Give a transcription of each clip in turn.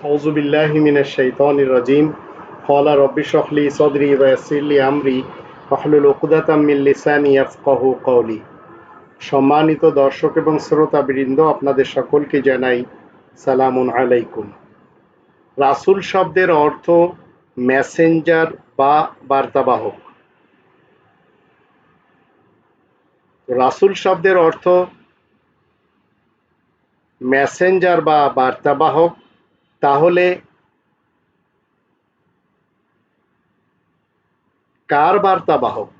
أعوذ بالله من الشيطان الرجيم قال رب اشرح لي صدري ويسر لي أمري واحلل عقدة من লিসানি ইয়াফকাহু কওলি সম্মানিত দর্শক এবং শ্রোতাবৃন্দ আপনাদের সকলকে জানাই সালামুন আলাইকুম রাসূল শব্দের অর্থ মেসেঞ্জার বা বার্তাবাহক রাসূল শব্দের অর্থ মেসেঞ্জার বা বার্তাবাহক তাহলে কার বার্তাবাহক?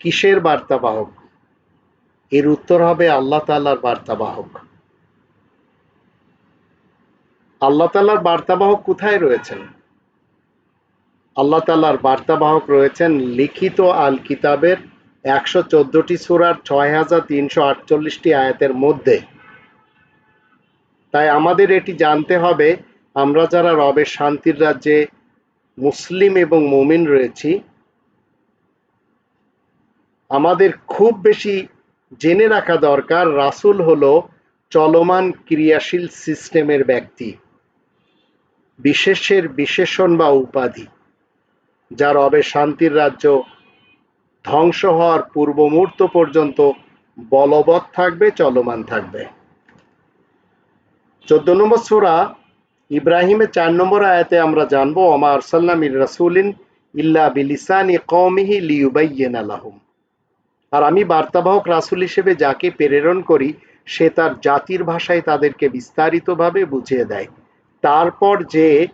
কিসের বার্তাবাহক? এর উত্তর হবে আল্লাহ তাল্লার বার্তাবাহক। আল্লাহ তাল্লার বার্তাবাহক কোথায় রয়েছেন? আল্লাহ তাল্লার বার্তাবাহক রয়েছেন লিখিত আল কিতাবের একশো চোদ্দটি সুরার ছয় হাজার তিনশো আটচল্লিশটি আয়াতের মধ্যে। তাই আমাদের এটি জানতে হবে, আমরা যারা রবের শান্তির রাজ্যে মুসলিম এবং মুমিন রয়েছি, আমাদের খুব বেশি জেনে রাখা দরকার, রাসূল হলো চলমান ক্রিয়াশীল সিস্টেমের ব্যক্তি, বিশেষের বিশেষণ বা উপাধি, যা রবের শান্তির রাজ্য ধ্বংস হওয়ার পূর্ব মুহূর্ত পর্যন্ত বলবৎ থাকবে, চলমান থাকবে। চোদ্দ নম্বর সুরা, ইব্রাহিমের চার নম্বর আয়াতে আমরা জানব আমার সাল্লাম রাসুলিন ইল্লা বিলিসানি কওমিহি লিউবাইয়িনা লাহুম। আর আমি বার্তাবাহক রাসূল হিসেবে যাকে প্রেরণ করি, সে তার জাতির ভাষায় তাদেরকে বিস্তারিতভাবে বুঝিয়ে দেয়। তারপর যে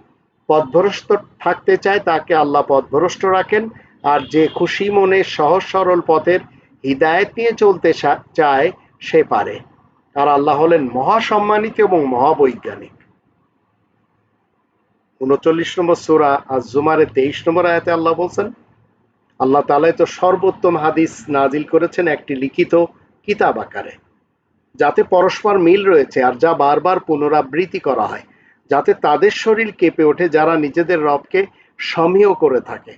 পথভ্রষ্ট থাকতে চায়, তাকে আল্লাহ পথভ্রষ্ট রাখেন। আর যে খুশি মনে সহজ সরল পথের হৃদায়ত নিয়ে চলতে চায়, সে পারে। আর আল্লাহ হলেন মহাসম্মানিত এবং মহাবৈজ্ঞানিক। উনচল্লিশ নম্বর সুরা আর জুমারে তেইশ নম্বর আয়াতে আল্লাহ বলছেন, আল্লাহ তালাই তো সর্বোত্তম হাদিস নাজিল করেছেন একটি লিখিত কিতাব আকারে, যাতে পরস্পর মিল রয়েছে আর যা বারবার পুনরাবৃত্তি করা হয়, যাতে তাদের শরীর কেঁপে ওঠে যারা নিজেদের রবকে সমীহ করে থাকে।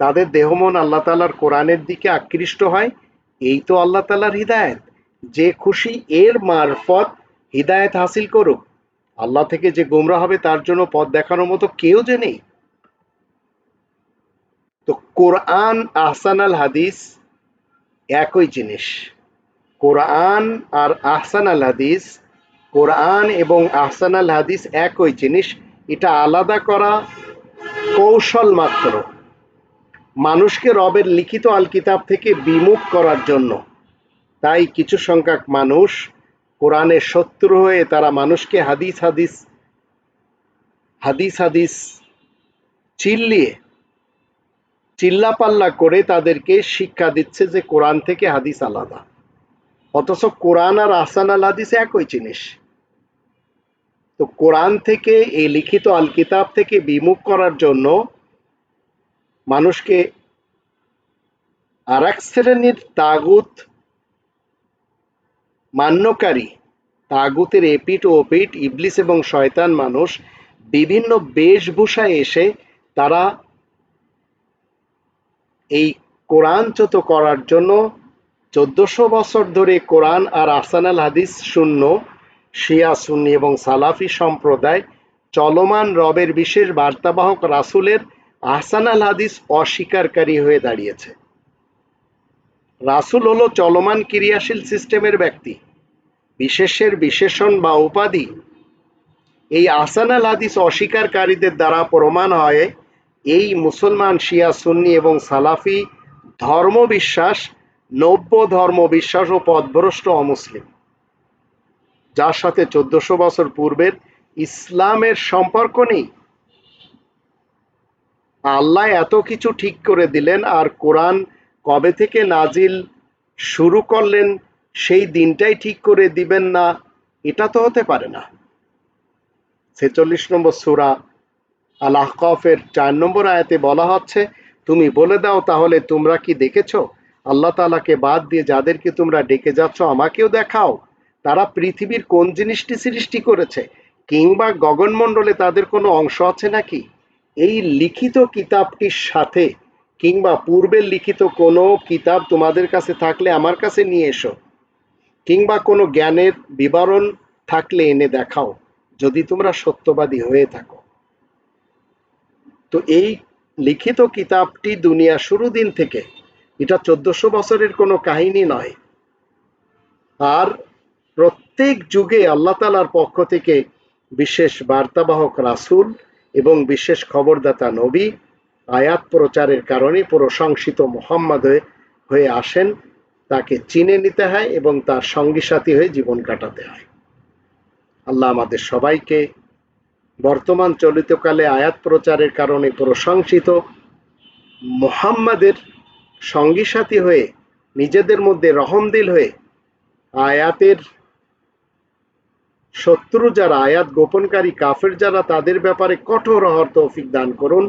তাদের দেহমন আল্লাহ তালার কোরআনের দিকে আকৃষ্ট হয়, এই তো আল্লাহ তালার হৃদায়ত। যে খুশি এর মারফত হৃদায়ত হাসিল করুক। আল্লাহ থেকে যে গুমরা হবে, তার জন্য পথ দেখানোর মতো কেউ যে নেই। তো কোরআন আহসান আল হাদিস একই জিনিস। কোরআন আর আহসান আল হাদিস, কোরআন এবং আহসান আল হাদিস একই জিনিস। এটা আলাদা করা কৌশল মাত্র। মানুষকে রবের লিখিত আল কিতাব থেকে বিমুখ করার জন্য। তাই কিছু সংখ্যক মানুষ কোরআনের শত্রু হয়ে তারা মানুষকে হাদিস হাদিস হাদিস হাদিস চিল্লিয়ে, চিল্লাপাল্লা করে তাদেরকে শিক্ষা দিচ্ছে যে কোরআন থেকে হাদিস আলাদা। অথচ কোরআন আর আসান আল হাদিস একই জিনিস। তো কোরআন থেকে এই লিখিত আল কিতাব থেকে বিমুখ করার জন্য মানুষকে আর এক শ্রেণির তাগুত মান্যকারী। তাগুতের এপিট ও ওপিট ইবলিস এবং শয়তান মানুষ বিভিন্ন বেশভূষায় এসে তারা এই কোরআনচ্যুত করার জন্য চোদ্দশো বছর ধরে কোরআন আর আসানাল হাদিস শূন্য, শিয়া, সুন্নি এবং সালাফি সম্প্রদায় চলমান রবের বিশেষ বার্তাবাহক রাসুলের আহসানাল হাদিস অস্বীকারী হয়ে দাঁড়িয়েছে। রাসুল হলো চলমান ক্রিয়াশীল সিস্টেমের ব্যক্তি, বিশেষের বিশেষণ বা উপাধি। এই আসানাল হাদিস অস্বীকারীদের দ্বারা প্রমাণ হয় এই মুসলমান শিয়া, সুন্নি এবং সালাফি ধর্ম বিশ্বাস নব্য ধর্ম বিশ্বাস ও পথভ্রষ্ট অমুসলিম, যার সাথে চোদ্দশো বছর পূর্বের ইসলামের সম্পর্ক নেই। আল্লাহ এত কিছু ঠিক করে দিলেন আর কোরআন কবে থেকে নাজিল শুরু করলেন, সেই দিনটাই ঠিক করে দিবেন না, এটা তো হতে পারে না। ছেচল্লিশ নম্বর সুরা আল আহকফের চার নম্বর আয়াতে বলা হচ্ছে, তুমি বলে দাও তাহলে তোমরা কি দেখেছ? আল্লাহ তালাকে বাদ দিয়ে যাদেরকে তোমরা ডেকে যাচ্ছ, আমাকেও দেখাও। তারা পৃথিবীর কোন জিনিসটি সৃষ্টি করেছে? কিংবা গগনমণ্ডলে তাদের কোনো অংশ আছে নাকি? এই লিখিত কিতাবটির সাথে কিংবা পূর্বের লিখিত কোনো কিতাব তোমাদের কাছে থাকলে আমার কাছে নিয়ে এসো। কিংবা কোনো জ্ঞানের বিবরণ থাকলে এনে দেখাও, যদি তোমরা সত্যবাদী হয়ে থাকো। তো এই লিখিত কিতাবটি দুনিয়া শুরু দিন থেকে, এটা চোদ্দশো বছরের কোনো কাহিনী নয়। আর প্রত্যেক যুগে আল্লাহ তালার পক্ষ থেকে বিশেষ বার্তাবাহক রাসূল এবং বিশেষ খবরদাতা নবী আয়াত প্রচারের কারণে প্রশংসিত মোহাম্মদ হয়ে আসেন। তাকে চিনে নিতে হয় এবং তার সঙ্গী সাথী হয়ে জীবন কাটাতে হয়। আল্লাহ আমাদের সবাইকে বর্তমান চলিতকালে আয়াত প্রচারের কারণে প্রশংসিত মোহাম্মদের সঙ্গী সাথী হয়ে, নিজেদের মধ্যে রহমদিল হয়ে আয়াতের শত্রু যারা, আয়াত গোপনকারী কাফের যারা, তাদের ব্যাপারে কঠোর হওয়ার তৌফিক দান করুন।